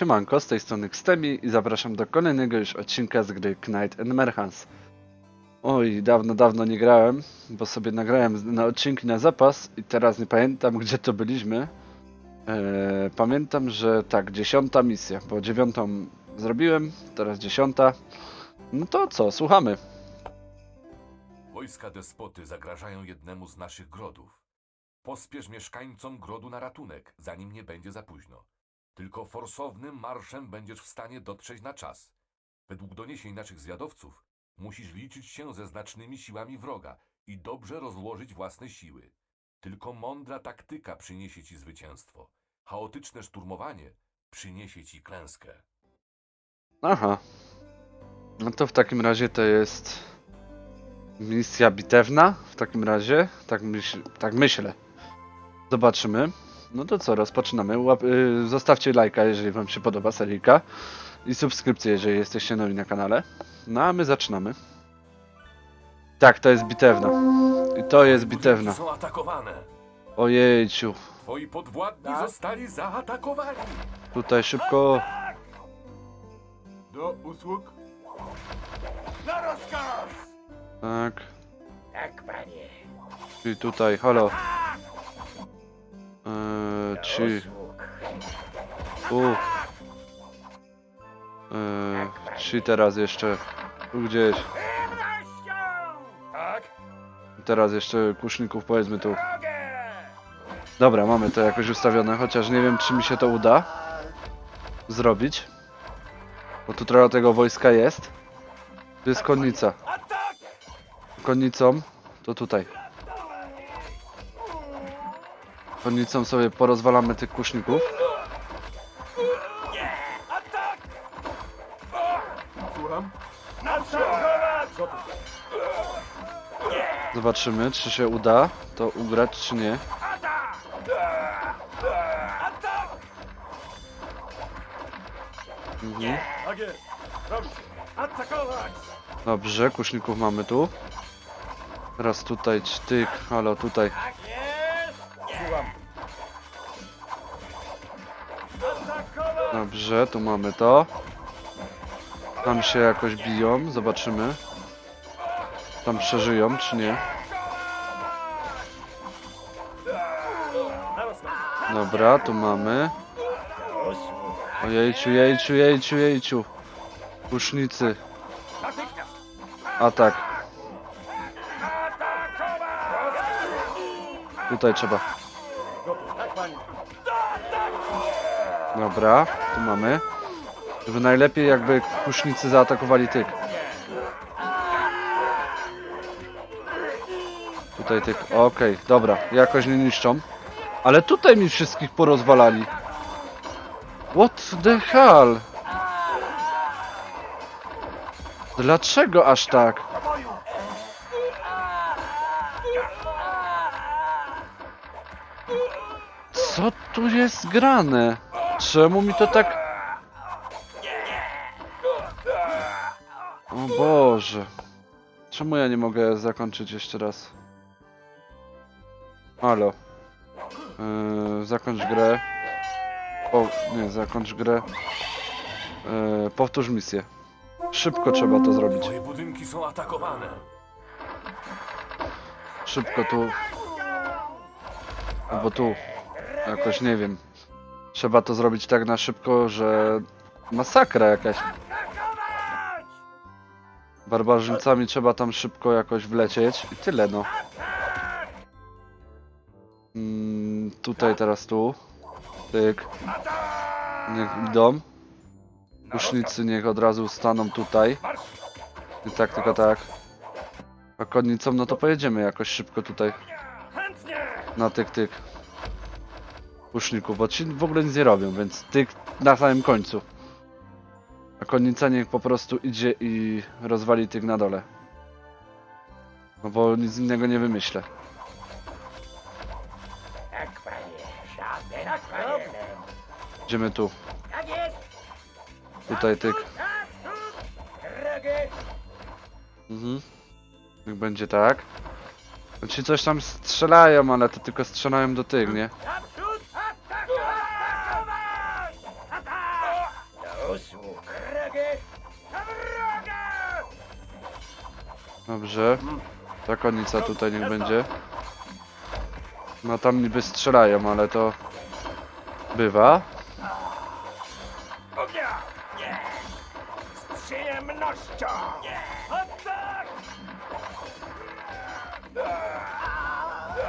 Siemanko, z tej strony Xtemi i zapraszam do kolejnego już odcinka z gry Knight and Merchants. Oj, dawno, dawno nie grałem, bo sobie nagrałem na odcinki na zapas i teraz nie pamiętam gdzie to byliśmy. Eee, pamiętam, że tak, dziesiąta misja, bo dziewiątą zrobiłem, teraz dziesiąta. No to co, słuchamy. Wojska despoty zagrażają jednemu z naszych grodów. Pospiesz mieszkańcom grodu na ratunek, zanim nie będzie za późno. Tylko forsownym marszem będziesz w stanie dotrzeć na czas. Według doniesień naszych zwiadowców, musisz liczyć się ze znacznymi siłami wroga i dobrze rozłożyć własne siły. Tylko mądra taktyka przyniesie ci zwycięstwo. Chaotyczne szturmowanie przyniesie ci klęskę. Aha. No to w takim razie to jest misja bitewna. W takim razie, tak, myśl, tak myślę. Zobaczymy. No to co, rozpoczynamy. Łap, y, zostawcie lajka, jeżeli Wam się podoba serijka i subskrypcję, jeżeli jesteście nowi na kanale. No a my zaczynamy. Tak, to jest bitewna. I to jest bitewna. Są atakowane. Ojejciu. Twoi podwładni zostali zaatakowani. Tutaj szybko. Do usług. Na rozkaz! Tak. Tak, panie. I tutaj, halo. Tak! E, 3. Uff. Eee, teraz jeszcze. Tu gdzieś. Tak? Teraz jeszcze kuszników powiedzmy tu. Dobra, mamy to jakoś ustawione, chociaż nie wiem czy mi się to uda zrobić. Bo tu trochę tego wojska jest. Tu jest konnica. Konnicą to tutaj. Konnicą sobie porozwalamy tych kuszników. Zobaczymy czy się uda to ugrać czy nie. Mhm. Dobrze. Kuszników mamy tu. Teraz tutaj ćtyk, halo tutaj. Dobrze, tu mamy to. Tam się jakoś biją, zobaczymy. Tam przeżyją, czy nie. Dobra, tu mamy. Ojejciu, jejciu, jejciu, jejciu. Kusznicy, Natychmiast! atak. Tutaj trzeba. Dobra, tu mamy. Żeby najlepiej jakby kusznicy zaatakowali tyk. Tutaj tyk, okej, dobra, jakoś nie niszczą. Ale tutaj mi wszystkich porozwalali. What the hell? Dlaczego aż tak? Co tu jest grane? Czemu mi to tak... O Boże. Czemu ja nie mogę zakończyć jeszcze raz? Halo. Yy, zakończ grę. O, nie, zakończ grę. Yy, powtórz misję. Szybko trzeba to zrobić. Twoje budynki są atakowane. Szybko tu. Albo tu. Jakoś nie wiem. Trzeba to zrobić tak na szybko, że masakra jakaś. Barbarzyńcami trzeba tam szybko jakoś wlecieć i tyle no. Mm, tutaj teraz tu. Tyk. Niech idą. Kusznicy niech od razu staną tutaj. Nie tak, tylko tak. A konnicą no to pojedziemy jakoś szybko tutaj. Na tyk tyk. Puszników, bo ci w ogóle nic nie robią, więc tyk na samym końcu. A konnica niech po prostu idzie i rozwali tyk na dole. No bo nic innego nie wymyślę. Tak, panie. Żadne tak, panie. Idziemy tu. Tak jest! Tutaj tyk. Mhm. Niech będzie tak. Ci coś tam strzelają, ale to tylko strzelają do tych, nie? Dobrze. Ta konica tutaj niech będzie. No tam niby strzelają, ale to bywa.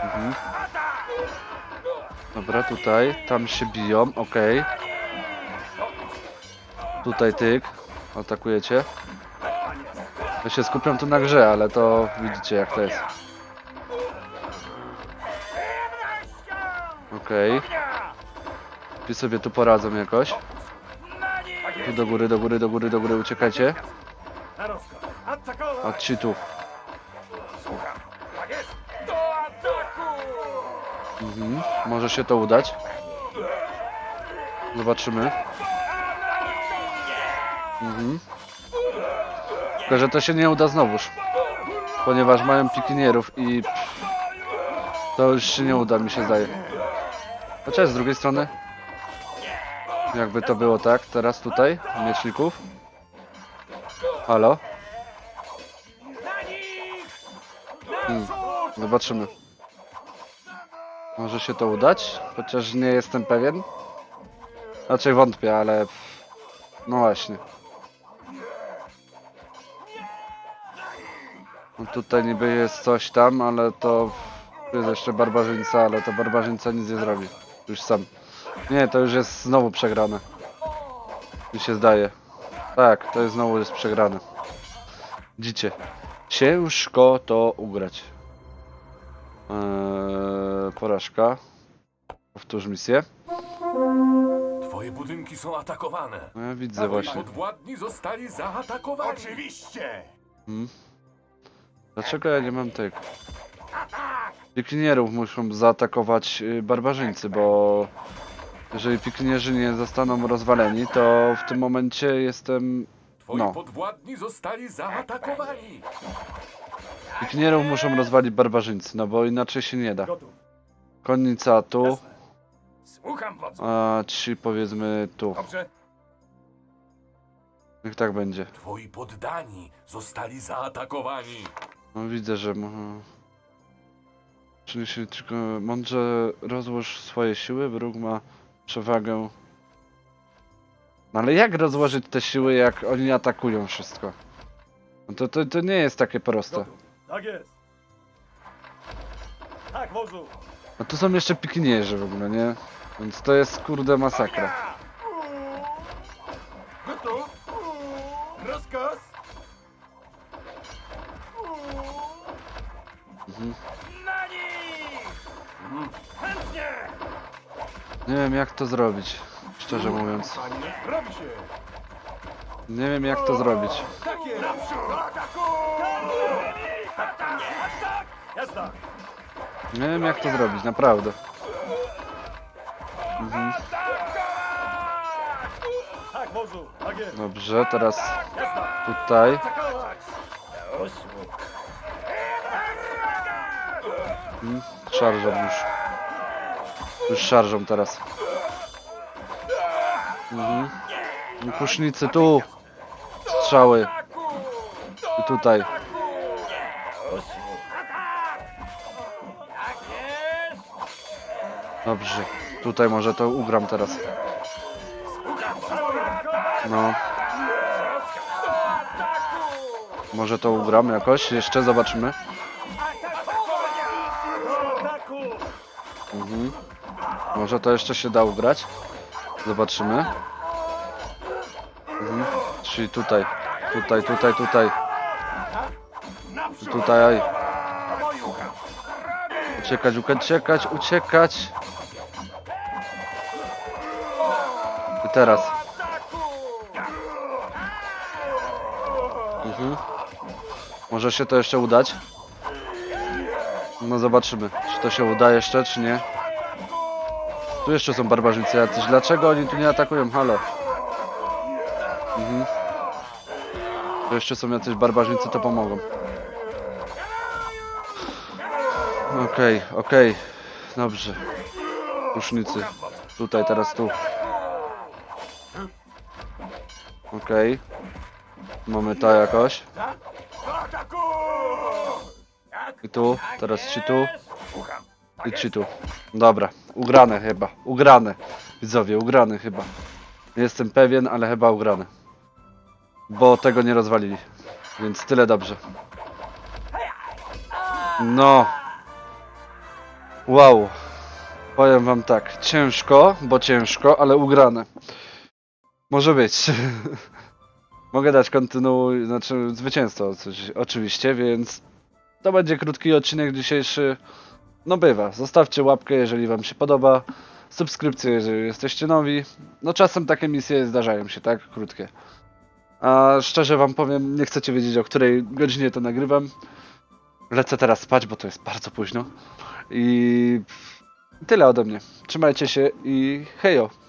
Mhm. Dobra, tutaj, tam się biją, okej. Tutaj tyk, atakujecie. Ja się skupiam tu na grze, ale to widzicie jak to jest. Okej, Ognia! ci sobie tu poradzą jakoś. Tu do góry, do góry, do góry, do góry uciekajcie. Do ataku! Mhm. Może się to udać. Zobaczymy. Mhm. Tylko, że to się nie uda znowuż. Ponieważ mają pikinierów i to już się nie uda, mi się zdaje. Chociaż z drugiej strony, jakby to było tak, teraz tutaj, mieczników. Halo? Hmm. Zobaczymy. Może się to udać, chociaż nie jestem pewien. Raczej wątpię, ale no właśnie. Tutaj niby jest coś tam, ale to jest jeszcze barbarzyńca, ale to barbarzyńca nic nie zrobi. Już sam. Nie, to już jest znowu przegrane. Mi się zdaje. Tak, to jest znowu jest przegrane. Widzicie. Ciężko to ugrać. Eee, porażka. Powtórz misję. Twoje budynki są atakowane. No ja widzę właśnie. podwładni zostali zaatakowani. Oczywiście! Hmm. Dlaczego ja nie mam tego? Pikinierów muszą zaatakować y, barbarzyńcy, bo jeżeli pikinierzy nie zostaną rozwaleni, to w tym momencie jestem... Twoi No. podwładni zostali zaatakowani. Pikinierów muszą rozwalić barbarzyńcy, no bo inaczej się nie da. Konnica tu. Słucham wodzu! a ci powiedzmy tu. Dobrze? Niech tak będzie. Twoi poddani zostali zaatakowani. No widzę, że... mo- Czyli się tylko mądrze rozłóż swoje siły, wróg ma przewagę. No ale jak rozłożyć te siły, jak oni atakują wszystko? No to, to, to nie jest takie proste. Tak jest! Tak, wodzu! No tu są jeszcze pikinierzy w ogóle, nie? Więc to jest kurde masakra. Nie wiem jak to zrobić, szczerze mówiąc. Nie wiem jak to zrobić. Nie wiem jak to zrobić, naprawdę. Mhm. Dobrze, teraz tutaj. Atakować! Mhm. Już. Już szarżą teraz. Mhm. Kusznicy tu. Strzały. I tutaj. Dobrze. Tutaj może to ugram teraz. No. Może to ugram jakoś. Jeszcze zobaczymy. Mhm. Może to jeszcze się da ugrać. Zobaczymy. Mhm. Czyli tutaj. Tutaj, tutaj, tutaj. Tutaj. Uciekać, uciekać, uciekać. I teraz. Mhm. Może się to jeszcze udać. No zobaczymy, czy to się uda jeszcze, czy nie. Tu jeszcze są barbarzyńcy jacyś. Dlaczego oni tu nie atakują? Halo. Mhm. Tu jeszcze są jacyś barbarzyńcy, to pomogą. Okej, okej. Dobrze. Rusznicy. Tutaj, teraz tu. Okej. Mamy to jakoś. I tu, teraz ci tu i jest. ci tu. Dobra, ugrane chyba. Ugrane. Widzowie, ugrane chyba. Nie jestem pewien, ale chyba ugrane. Bo tego nie rozwalili. Więc tyle dobrze. No. Wow. Powiem wam tak, ciężko, bo ciężko, ale ugrane. Może być. Mogę dać kontynuuj, znaczy zwycięstwo coś, oczywiście, więc to będzie krótki odcinek dzisiejszy. No bywa, zostawcie łapkę, jeżeli wam się podoba, subskrypcję, jeżeli jesteście nowi. No czasem takie misje zdarzają się, tak? Krótkie. A szczerze wam powiem, nie chcecie wiedzieć o której godzinie to nagrywam. Lecę teraz spać, bo to jest bardzo późno. I tyle ode mnie. Trzymajcie się i hejo!